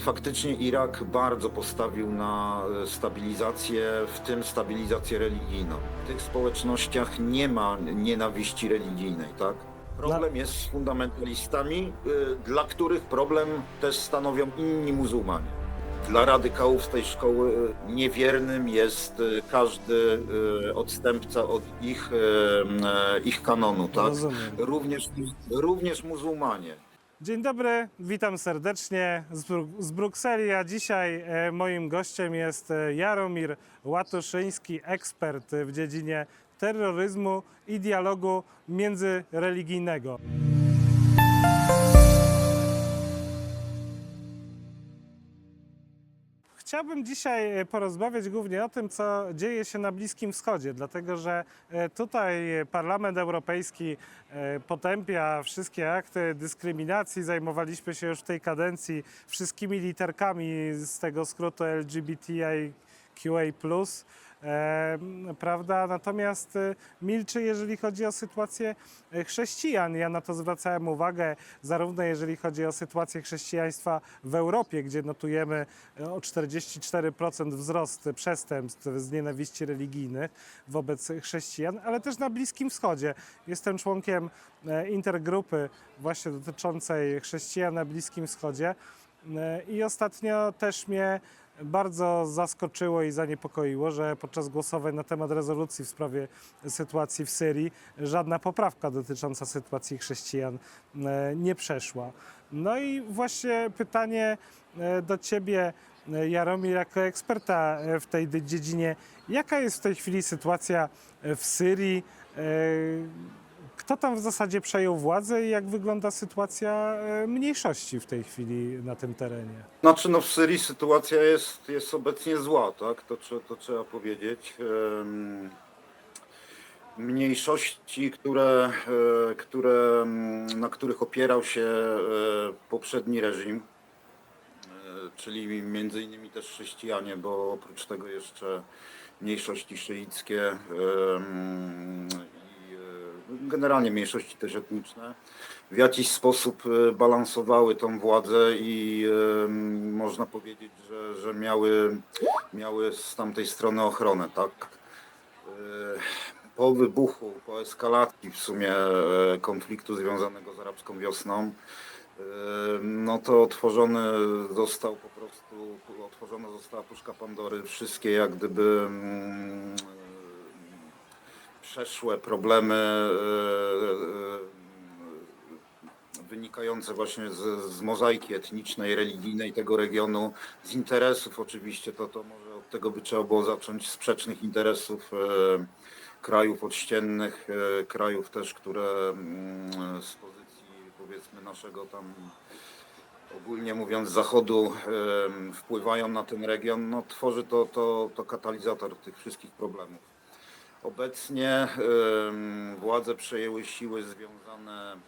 Faktycznie Irak bardzo postawił na e, stabilizację, w tym stabilizację religijną. W tych społecznościach nie ma nienawiści religijnej, tak? Problem jest z fundamentalistami, y, dla których problem też stanowią inni muzułmanie. Dla radykałów z tej szkoły y, niewiernym jest każdy odstępca od ich, ich kanonu, tak? Również, również muzułmanie. Dzień dobry, witam serdecznie z, z Brukseli, a dzisiaj e, moim gościem jest e, Jaromir Łatuszyński, ekspert w dziedzinie terroryzmu i dialogu międzyreligijnego. Chciałbym dzisiaj e, porozmawiać głównie o tym, co dzieje się na Bliskim Wschodzie, dlatego że e, tutaj Parlament Europejski e, potępia wszystkie akty dyskryminacji. Zajmowaliśmy się już w tej kadencji wszystkimi literkami z tego skrótu LGBTIQA. Prawda? Natomiast e, milczy, jeżeli chodzi o sytuację e, chrześcijan. Ja na to zwracałem uwagę, zarówno jeżeli chodzi o sytuację chrześcijaństwa w Europie, gdzie notujemy e, o 44% wzrost przestępstw z nienawiści religijnych wobec chrześcijan, ale też na Bliskim Wschodzie. Jestem członkiem e, intergrupy właśnie dotyczącej chrześcijan na Bliskim Wschodzie e, i ostatnio też mnie bardzo zaskoczyło i zaniepokoiło, że podczas głosowań na temat rezolucji w sprawie sytuacji w Syrii żadna poprawka dotycząca sytuacji chrześcijan e, nie przeszła. No i właśnie pytanie e, do Ciebie, e, Jaromir, jako eksperta w tej dziedzinie. Jaka jest w tej chwili sytuacja w Syrii? Kto tam w zasadzie przejął władzę i jak wygląda sytuacja e, mniejszości w tej chwili na tym terenie? Znaczy, no w Syrii sytuacja jest, jest obecnie zła, tak? To, to trzeba powiedzieć. Mniejszości, które, e, które, na których opierał się e, poprzedni reżim, czyli między innymi też chrześcijanie, bo oprócz tego jeszcze mniejszości szyickie generalnie mniejszości też etniczne w jakiś sposób e, balansowały tą władzę i e, można powiedzieć, że, że miały, miały z tamtej strony ochronę, tak? E, Po wybuchu, po eskalacji w sumie konfliktu związanego z arabską wiosną, no to otworzony został po prostu, otworzona została puszka Pandory, wszystkie jak gdyby mm, przeszłe problemy e, e, wynikające właśnie z, z mozaiki etnicznej, religijnej tego regionu, z interesów oczywiście, to, to może od tego by trzeba było zacząć, sprzecznych interesów e, krajów odściennych, e, krajów też, które mm, z pozycji powiedzmy naszego tam ogólnie mówiąc zachodu wpływają na ten region, no tworzy to, to, to katalizator tych wszystkich problemów. Obecnie władze przejęły siły związane e,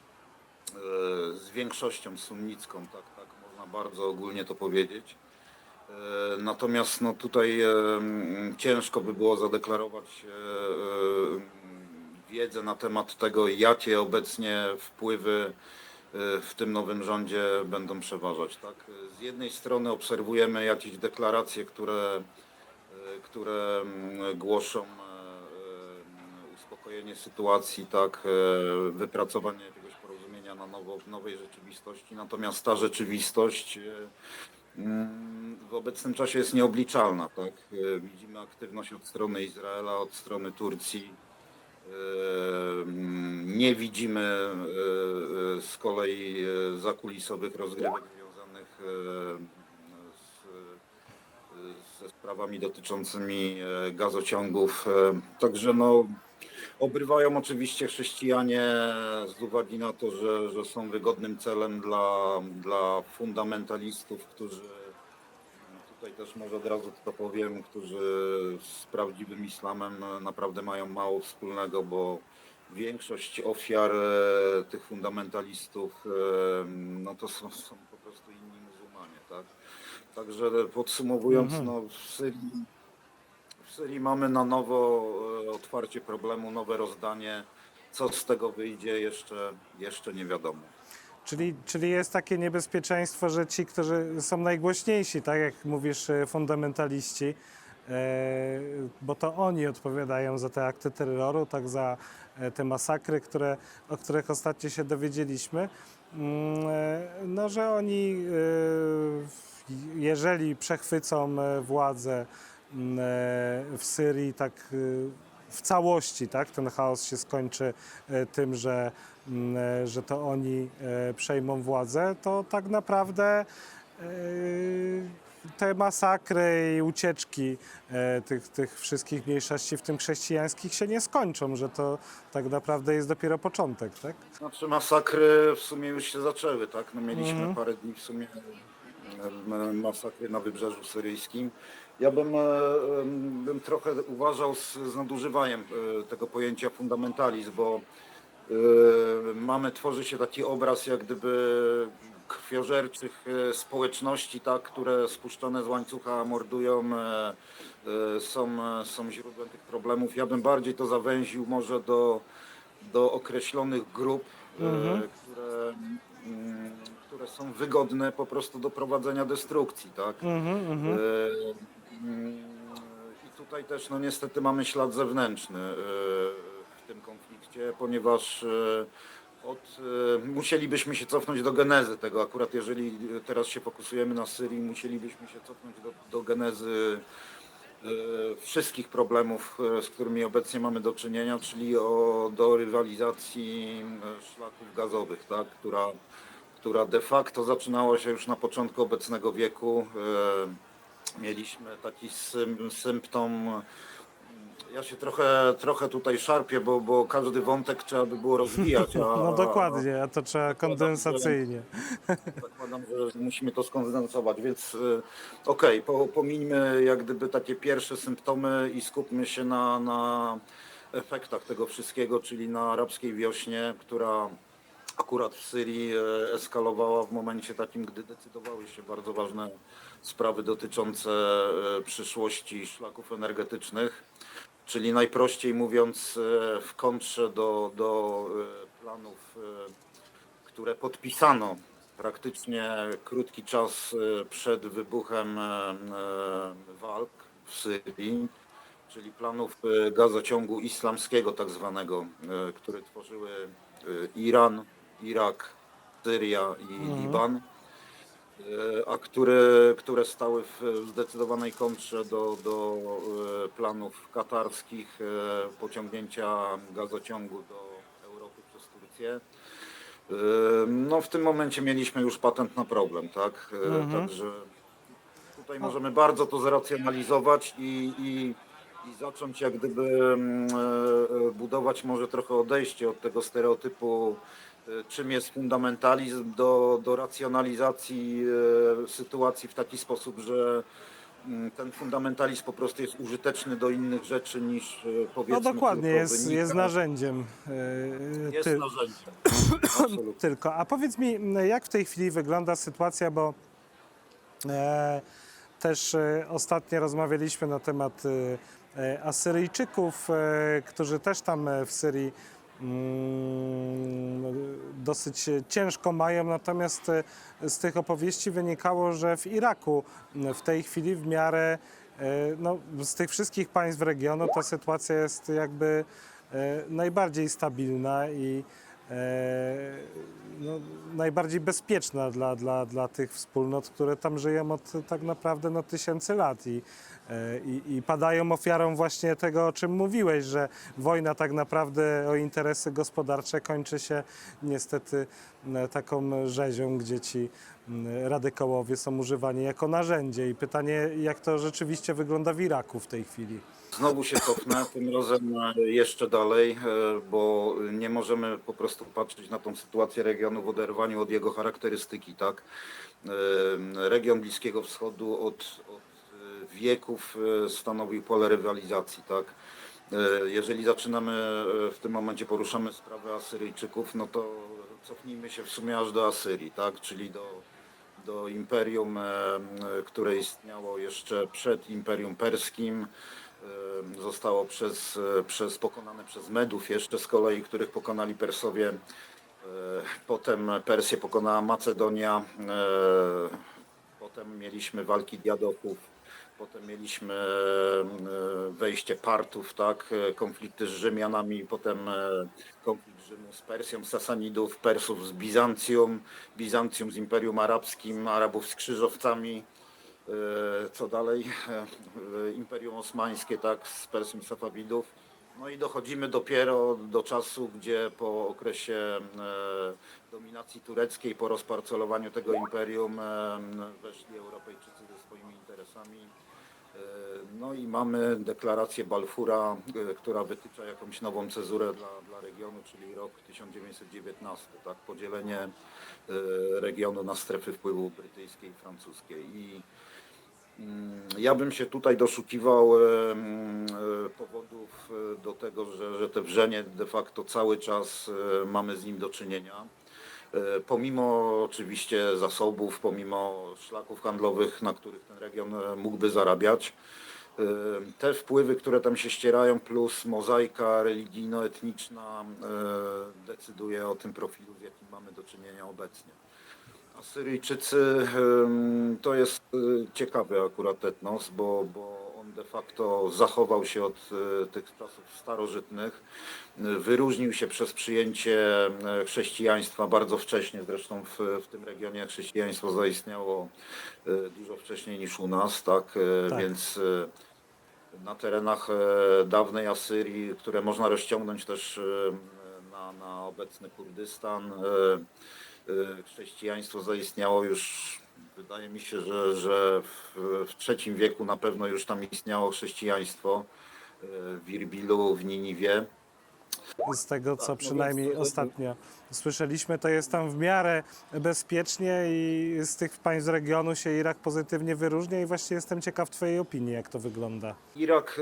z większością sunnicką, tak, tak można bardzo ogólnie to powiedzieć. E, Natomiast no, tutaj ciężko by było zadeklarować e, wiedzę na temat tego, jakie obecnie wpływy w tym nowym rządzie będą przeważać. Tak? Z jednej strony obserwujemy jakieś deklaracje, które, które głoszą uspokojenie sytuacji, tak, e, wypracowanie jakiegoś porozumienia na nowo, w nowej rzeczywistości, natomiast ta rzeczywistość e, mm, w obecnym czasie jest nieobliczalna. Tak? E, Widzimy aktywność od strony Izraela, od strony Turcji. E, Nie widzimy z kolei zakulisowych rozgrywek związanych z, ze sprawami dotyczącymi gazociągów. Także no, obrywają oczywiście chrześcijanie z uwagi na to, że, że są wygodnym celem dla, dla fundamentalistów, którzy tutaj też może od razu to powiem, którzy z prawdziwym islamem naprawdę mają mało wspólnego, bo większość ofiar e, tych fundamentalistów e, no to są, są po prostu inni muzułmanie, tak? Także podsumowując, Mhm. no w Syrii, w Syrii mamy na nowo otwarcie problemu, nowe rozdanie. Co z tego wyjdzie jeszcze, jeszcze nie wiadomo. Czyli, czyli jest takie niebezpieczeństwo, że ci, którzy są najgłośniejsi, tak jak mówisz, e, fundamentaliści, e, bo to oni odpowiadają za te akty terroru, tak za e, te masakry, które, o których ostatnio się dowiedzieliśmy, mm, no, że oni, jeżeli przechwycą władzę mm, w Syrii, tak w całości, tak, ten chaos się skończy e, tym, że mm, e, że to oni e, przejmą władzę, to tak naprawdę te masakry i ucieczki tych, tych wszystkich mniejszości, w tym chrześcijańskich, się nie skończą, że to tak naprawdę jest dopiero początek, tak? Znaczy masakry w sumie już się zaczęły, tak? No mieliśmy Mhm. parę dni w sumie masakry na wybrzeżu syryjskim. Ja bym, e, bym trochę uważał z, z nadużywaniem e, tego pojęcia fundamentalizm, bo e, mamy, tworzy się taki obraz jak gdyby krwiożerczych społeczności, tak, które spuszczone z łańcucha mordują, są, są źródłem tych problemów. Ja bym bardziej to zawęził może do, do określonych grup, Mhm. które, mm, które są wygodne po prostu do prowadzenia destrukcji, tak? Mhm, mhm. I tutaj też no niestety mamy ślad zewnętrzny e, w tym konflikcie, ponieważ e, od, e, musielibyśmy się cofnąć do genezy tego. Akurat jeżeli teraz się fokusujemy na Syrii, musielibyśmy się cofnąć do, do genezy wszystkich problemów, z którymi obecnie mamy do czynienia, czyli o, do rywalizacji szlaków gazowych, tak, która, która de facto zaczynała się już na początku obecnego wieku. Mieliśmy taki sym, symptom. Ja się trochę, trochę tutaj szarpię, bo, bo każdy wątek trzeba by było rozwijać. A, No dokładnie, a to trzeba kondensacyjnie. Zakładam, że musimy to skondensować, więc y, okej, po, pomińmy jak gdyby takie pierwsze symptomy i skupmy się na, na efektach tego wszystkiego, czyli na arabskiej wiośnie, która akurat w Syrii e, eskalowała w momencie takim, gdy decydowały się bardzo ważne sprawy dotyczące e, przyszłości szlaków energetycznych. Czyli najprościej mówiąc, e, w kontrze do, do e, planów, które podpisano praktycznie krótki czas przed wybuchem walk w Syrii, czyli planów gazociągu islamskiego tak zwanego, który tworzyły Iran, Irak, Syria i Mhm. Liban, a które, które stały w zdecydowanej kontrze do, do e, planów katarskich e, pociągnięcia gazociągu do Europy przez Turcję. E, No w tym momencie mieliśmy już patent na problem, tak? E, Mhm. Także tutaj możemy bardzo to zracjonalizować i, i, i zacząć jak gdyby mm, e, e, budować może trochę odejście od tego stereotypu, e, czym jest fundamentalizm, do, do racjonalizacji e, sytuacji w taki sposób, że mm, ten fundamentalizm po prostu jest użyteczny do innych rzeczy niż e, powiedzmy No dokładnie, jest, jest narzędziem. e, jest ty- narzędziem. Tylko. A powiedz mi, jak w tej chwili wygląda sytuacja, bo e, też e, ostatnio rozmawialiśmy na temat e, e, Asyryjczyków, e, którzy też tam e, w Syrii dosyć ciężko mają, natomiast e, z tych opowieści wynikało, że w Iraku m, w tej chwili w miarę e, no, z tych wszystkich państw regionu ta sytuacja jest jakby e, najbardziej stabilna i no, najbardziej bezpieczna dla, dla, dla tych wspólnot, które tam żyją od tak naprawdę no, tysięcy lat. I, e, i, i padają ofiarą właśnie tego, o czym mówiłeś, że wojna tak naprawdę o interesy gospodarcze kończy się niestety taką rzezią, gdzie ci m, radykałowie są używani jako narzędzie i pytanie, jak to rzeczywiście wygląda w Iraku w tej chwili. Znowu się cofnę, tym razem e, jeszcze dalej, e, bo nie możemy po prostu patrzeć na tą sytuację regionu w oderwaniu od jego charakterystyki, tak? E, Region Bliskiego Wschodu od, od e, wieków e, stanowił pole rywalizacji, tak? E, Jeżeli zaczynamy e, w tym momencie poruszamy sprawę Asyryjczyków, no to cofnijmy się w sumie aż do Asyrii, tak? Czyli do, do imperium, e, które istniało jeszcze przed Imperium Perskim. E, Zostało przez, e, przez pokonane przez Medów jeszcze z kolei, których pokonali Persowie Potem Persję pokonała Macedonia. Potem mieliśmy walki diadochów. Potem mieliśmy wejście Partów, tak, konflikty z Rzymianami, potem Rzymu z Persją, Sasanidów, Persów z Bizancjum, Bizancjum z Imperium Arabskim, Arabów z krzyżowcami. E, Co dalej? E, Imperium Osmańskie, tak, z Persją Safawidów. No i dochodzimy dopiero do czasu, gdzie po okresie e, dominacji tureckiej, po rozparcelowaniu tego imperium e, weszli Europejczycy ze swoimi interesami. E, No i mamy deklarację Balfura, e, która wytycza jakąś nową cezurę dla, dla regionu, czyli rok 1919, tak? podzielenie e, regionu na strefy wpływu brytyjskiej i francuskiej. I Mm, Ja bym się tutaj doszukiwał mm, powodów do tego, że, że te wrzenie de facto cały czas mamy z nim do czynienia. E, Pomimo oczywiście zasobów, pomimo szlaków handlowych, na których ten region e, mógłby zarabiać, e, te wpływy, które tam się ścierają, plus mozaika religijno-etniczna decyduje o tym profilu, z jakim mamy do czynienia obecnie. Asyryjczycy to jest ciekawy akurat etnos, bo, bo de facto zachował się od y, tych czasów starożytnych. Wyróżnił się przez przyjęcie e, chrześcijaństwa bardzo wcześnie, zresztą w, w tym regionie chrześcijaństwo zaistniało y, dużo wcześniej niż u nas, tak? E, Tak. Więc na terenach e, dawnej Asyrii, które można rozciągnąć też e, na, na obecny Kurdystan, e, e, chrześcijaństwo zaistniało już, wydaje mi się, że, że w, w III wieku na pewno już tam istniało chrześcijaństwo e, w Irbilu, w Niniwie. Z tego, co no przynajmniej ostatnio słyszeliśmy, to jest tam w miarę bezpiecznie i z tych państw regionu się Irak pozytywnie wyróżnia i właśnie jestem ciekaw Twojej opinii, jak to wygląda. Irak,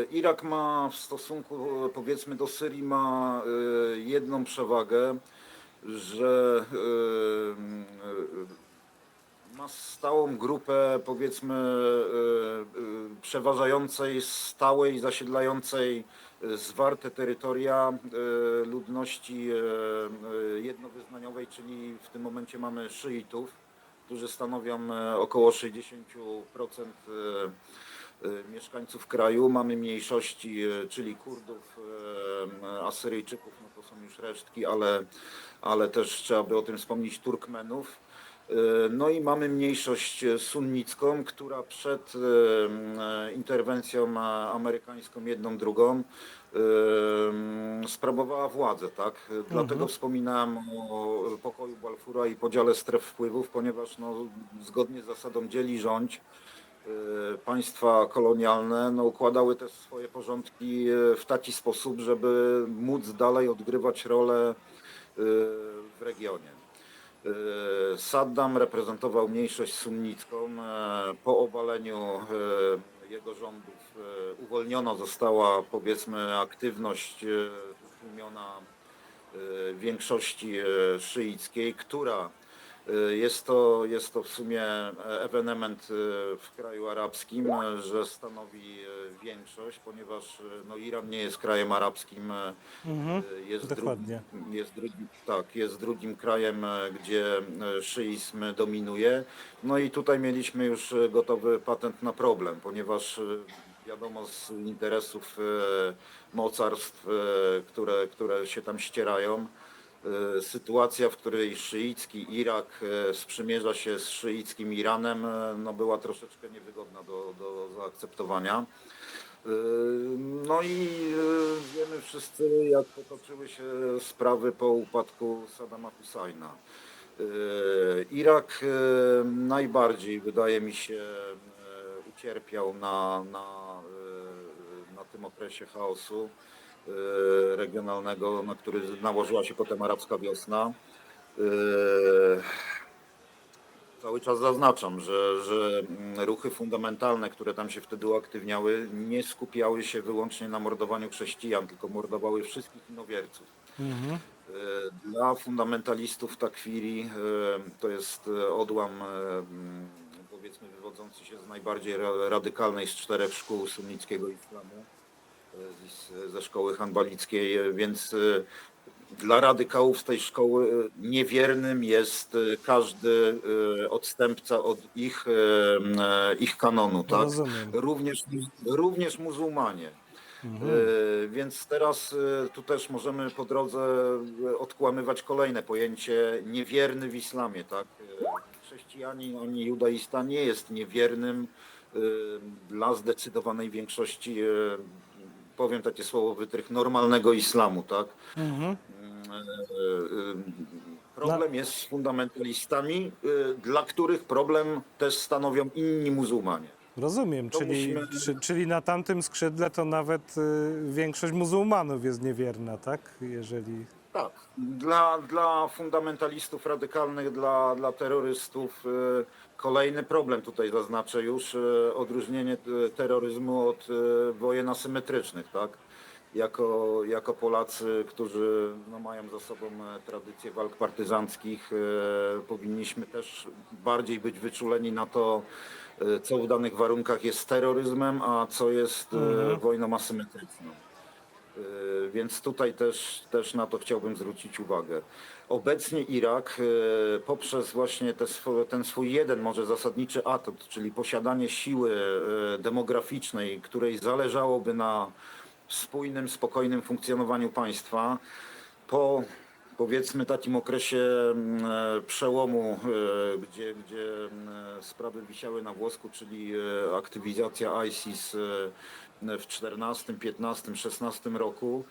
e, Irak ma w stosunku powiedzmy do Syrii ma e, jedną przewagę, że ma stałą grupę powiedzmy e, e, przeważającej, stałej, zasiedlającej e, zwarte terytoria ludności jednowyznaniowej, czyli w tym momencie mamy szyitów, którzy stanowią około 60% e, e, mieszkańców kraju. Mamy mniejszości, czyli Kurdów, Asyryjczyków, no to są już resztki, ale, ale też trzeba by o tym wspomnieć Turkmenów. E, No i mamy mniejszość e, sunnicką, która przed e, interwencją amerykańską, jedną, drugą, sprawowała władzę, tak? Dlatego wspominałem o pokoju Balfura i podziale stref wpływów, ponieważ no, zgodnie z zasadą dzieli rządź, państwa kolonialne no, układały też swoje porządki w taki sposób, żeby móc dalej odgrywać rolę w regionie. E, Saddam reprezentował mniejszość sunnicką. E, Po obaleniu e, jego rządów uwolniona została powiedzmy aktywność tłumiona większości szyickiej, która jest to, jest to w sumie ewenement e, w kraju arabskim, e, że stanowi e, większość, ponieważ e, no, Iran nie jest krajem arabskim, e, Mhm. jest dokładnie. Drugim, jest drugim, tak, jest drugim krajem, e, gdzie e, szyizm dominuje. No i tutaj mieliśmy już e, gotowy patent na problem, ponieważ e, wiadomo z interesów e, mocarstw, e, które, które się tam ścierają, e, sytuacja, w której szyicki Irak e, sprzymierza się z szyickim Iranem, e, no była troszeczkę niewygodna do, do zaakceptowania. No i wiemy wszyscy, jak potoczyły się sprawy po upadku Saddama Husajna. Irak najbardziej, wydaje mi się, ucierpiał na, na, na tym okresie chaosu regionalnego, na który nałożyła się potem arabska wiosna. Yy, Cały czas zaznaczam, że, że mm, ruchy fundamentalne, które tam się wtedy uaktywniały, nie skupiały się wyłącznie na mordowaniu chrześcijan, tylko mordowały wszystkich innowierców. Mhm. E, Dla fundamentalistów takwiri to jest odłam mm, powiedzmy wywodzący się z najbardziej ra- radykalnej z czterech szkół sunnickiego islamu, ze szkoły hanbalickiej, e, więc e, dla radykałów z tej szkoły niewiernym jest e, każdy e, odstępca od ich, ich kanonu, tak? Rozumiem. Również, również muzułmanie. Mhm. Więc teraz tu też możemy po drodze odkłamywać kolejne pojęcie niewierny w islamie, tak? Chrześcijanin ani judaista nie jest niewiernym dla zdecydowanej większości, powiem takie słowo wytrych, normalnego islamu, tak? Mhm. E, e, Problem jest z fundamentalistami, e, dla których problem też stanowią inni muzułmanie. Rozumiem, To czyli, musimy- czy, czyli na tamtym skrzydle to nawet y, większość muzułmanów jest niewierna, tak? Jeżeli... Tak. Dla, dla fundamentalistów radykalnych, dla, dla terrorystów e, kolejny problem tutaj zaznaczę już, e, odróżnienie e, terroryzmu od wojen asymetrycznych, tak? Jako, jako Polacy, którzy no, mają za sobą e, tradycję walk partyzanckich, e, powinniśmy też bardziej być wyczuleni na to, e, co w danych warunkach jest terroryzmem, a co jest Mhm. wojną asymetryczną. Y, Więc tutaj też, też na to chciałbym zwrócić uwagę. Obecnie Irak y, poprzez właśnie te ten swój jeden może zasadniczy atut, czyli posiadanie siły y, demograficznej, której zależałoby na spójnym, spokojnym funkcjonowaniu państwa, po powiedzmy takim okresie mm, e, przełomu, e, gdzie, gdzie mm, sprawy wisiały na włosku, czyli e, aktywizacja ISIS e, w 14, 15, 16 roku.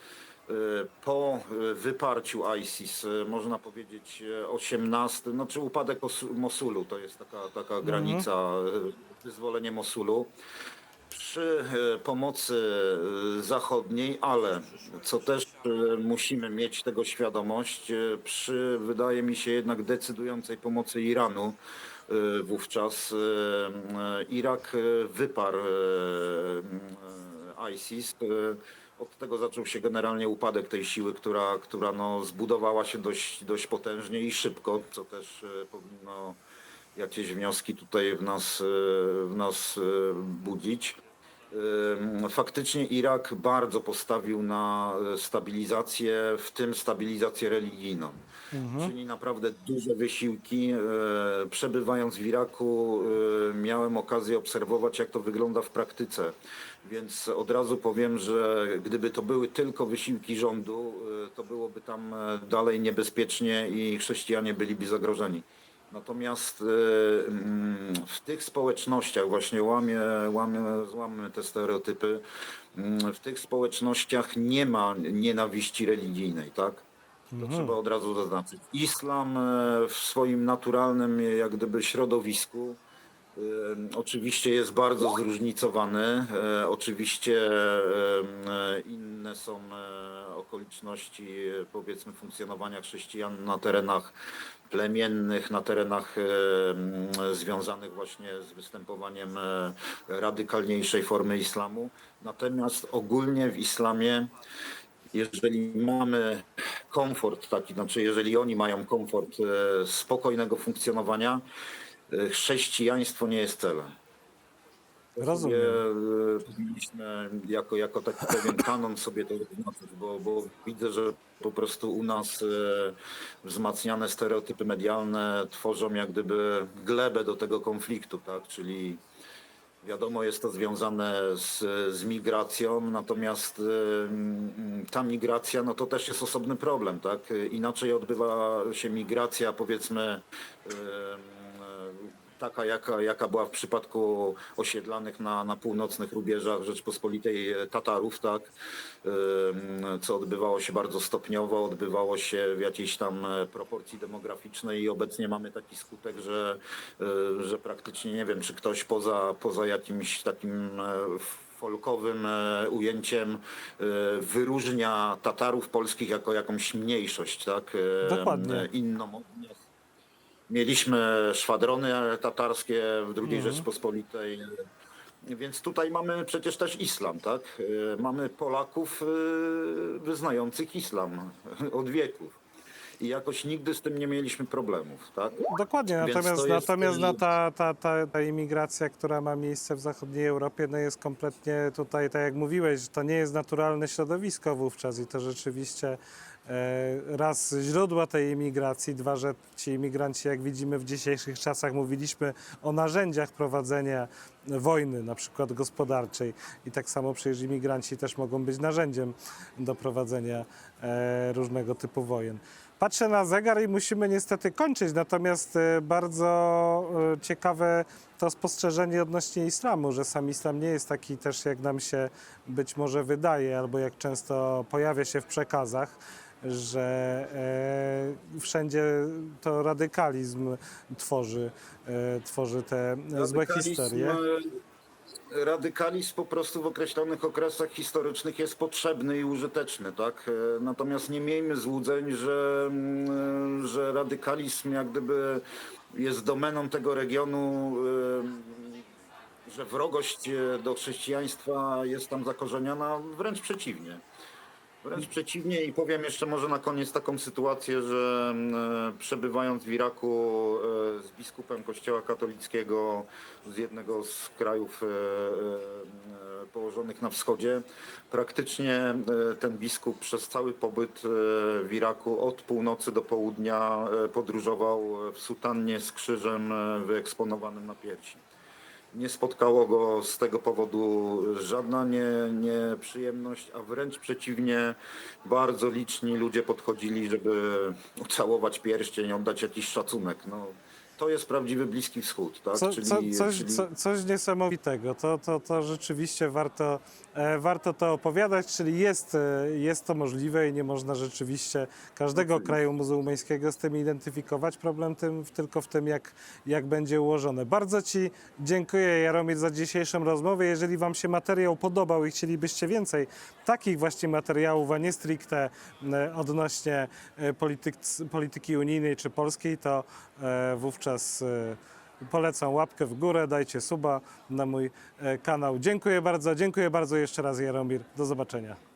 E, Po e, wyparciu ISIS, e, można powiedzieć e, 18, znaczy upadek Osu- Mosulu, to jest taka, taka granica, e, wyzwolenie Mosulu przy e, pomocy e, zachodniej, ale co też e, musimy mieć tego świadomość, przy wydaje mi się jednak decydującej pomocy Iranu wówczas Irak wyparł ISIS. Od tego zaczął się generalnie upadek tej siły, która, która no zbudowała się dość, dość potężnie i szybko, co też powinno jakieś wnioski tutaj w nas, e, w nas e, budzić. Ym, Faktycznie Irak bardzo postawił na e, stabilizację, w tym stabilizację religijną. Czyni naprawdę duże wysiłki. E, Przebywając w Iraku, e, miałem okazję obserwować, jak to wygląda w praktyce. Więc od razu powiem, że gdyby to były tylko wysiłki rządu, e, to byłoby tam e, dalej niebezpiecznie i chrześcijanie byliby zagrożeni. Natomiast e, mm, w tych społecznościach, właśnie łamie, łamie, te stereotypy, mm, w tych społecznościach nie ma nienawiści religijnej, tak? To trzeba od razu zaznaczyć. Islam e, w swoim naturalnym, jak gdyby, środowisku oczywiście jest bardzo zróżnicowany. E, Oczywiście e, inne są e, okoliczności, powiedzmy, funkcjonowania chrześcijan na terenach plemiennych, na terenach związanych właśnie z występowaniem radykalniejszej formy islamu. Natomiast ogólnie w islamie jeżeli mamy komfort taki, znaczy jeżeli oni mają komfort spokojnego funkcjonowania, chrześcijaństwo nie jest celem. Rozumiem. E, powinniśmy jako, jako taki pewien kanon sobie to wyznaczyć, bo, bo widzę, że po prostu u nas e, wzmacniane stereotypy medialne tworzą jak gdyby glebę do tego konfliktu, tak? Czyli Wiadomo, jest to związane z, z migracją, natomiast y, ta migracja, no to też jest osobny problem, tak? Inaczej odbywa się migracja, powiedzmy, y, taka, jaka, jaka była w przypadku osiedlanych na, na północnych rubieżach Rzeczpospolitej e, Tatarów, tak? Co odbywało się bardzo stopniowo, odbywało się w jakiejś tam e, proporcji demograficznej i obecnie mamy taki skutek, że, e, że praktycznie nie wiem, czy ktoś poza, poza jakimś takim folkowym ujęciem wyróżnia Tatarów polskich jako jakąś mniejszość, tak? Dokładnie. Inną. Mieliśmy szwadrony tatarskie w II Mhm. Rzeczpospolitej. Więc tutaj mamy przecież też islam, tak? E, Mamy Polaków e, wyznających islam od wieków. I jakoś nigdy z tym nie mieliśmy problemów, tak? Dokładnie, Więc natomiast, to jest, natomiast no, y, ta, ta, ta, ta imigracja, która ma miejsce w zachodniej Europie, no jest kompletnie tutaj, tak jak mówiłeś, że to nie jest naturalne środowisko wówczas i to rzeczywiście raz źródła tej imigracji, dwa, że ci imigranci, jak widzimy w dzisiejszych czasach, mówiliśmy o narzędziach prowadzenia wojny, na przykład gospodarczej. I tak samo przecież imigranci też mogą być narzędziem do prowadzenia e, różnego typu wojen. Patrzę na zegar i musimy niestety kończyć, natomiast e, bardzo e, ciekawe to spostrzeżenie odnośnie islamu, że sam islam nie jest taki też, jak nam się być może wydaje, albo jak często pojawia się w przekazach, że wszędzie to radykalizm tworzy, tworzy te złe historie. e, Radykalizm po prostu w określonych okresach historycznych jest potrzebny i użyteczny, tak? E, Natomiast nie miejmy złudzeń, że, mm, że radykalizm jak gdyby jest domeną tego regionu, e, że wrogość e, do chrześcijaństwa jest tam zakorzeniona, wręcz przeciwnie. Wręcz przeciwnie i powiem jeszcze może na koniec taką sytuację, że mm, przebywając w Iraku e, z biskupem kościoła katolickiego z jednego z krajów e, e, położonych na wschodzie, praktycznie e, ten biskup przez cały pobyt e, w Iraku od północy do południa e, podróżował w sutannie z krzyżem e, wyeksponowanym na piersi. Nie spotkało go z tego powodu żadna nie, nieprzyjemność, a wręcz przeciwnie, bardzo liczni ludzie podchodzili, żeby ucałować pierścień, oddać jakiś szacunek. No, to jest prawdziwy Bliski Wschód, tak? Co, co, coś, czyli- co, coś niesamowitego. To, to, to rzeczywiście warto, e, warto to opowiadać, czyli jest, e, jest to możliwe i nie można rzeczywiście każdego kraju muzułmańskiego z tym identyfikować. Problem tym, tylko w tym, jak, jak będzie ułożone. Bardzo Ci dziękuję, Jaromir, za dzisiejszą rozmowę. Jeżeli Wam się materiał podobał i chcielibyście więcej takich właśnie materiałów, a nie stricte e, odnośnie e, polityk, polityki unijnej czy polskiej, to e, wówczas e, polecam łapkę w górę, dajcie suba na mój e, kanał. Dziękuję bardzo, dziękuję bardzo jeszcze raz Jaromir. Do zobaczenia.